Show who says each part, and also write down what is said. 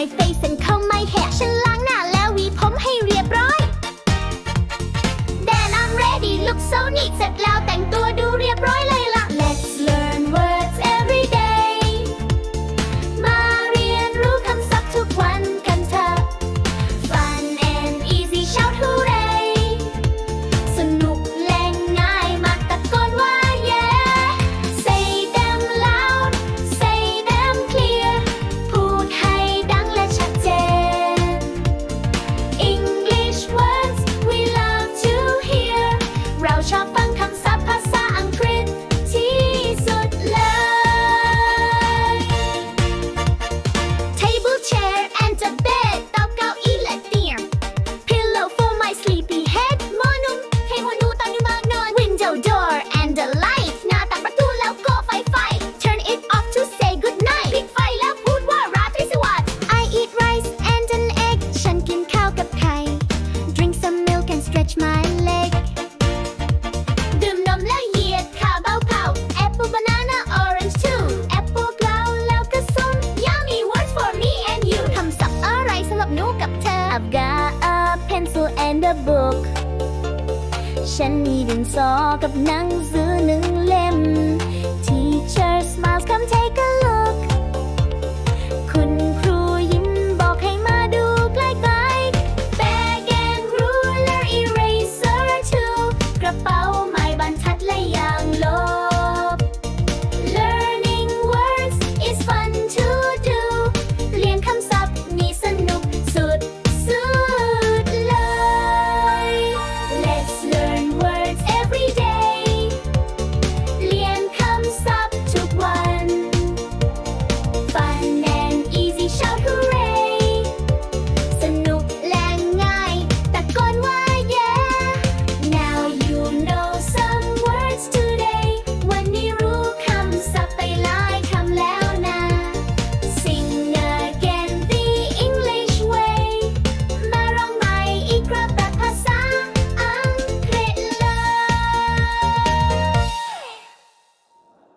Speaker 1: my face and comb my hair ฉันล้างหน้าแล้วหวีผมให้เรียบร้อย Then I'm ready look so neat เสร็จแล้วแต่งตัว the ฉันมีดินสอกับหนังสือหนึ่งเล่ม Teacher smiles come take a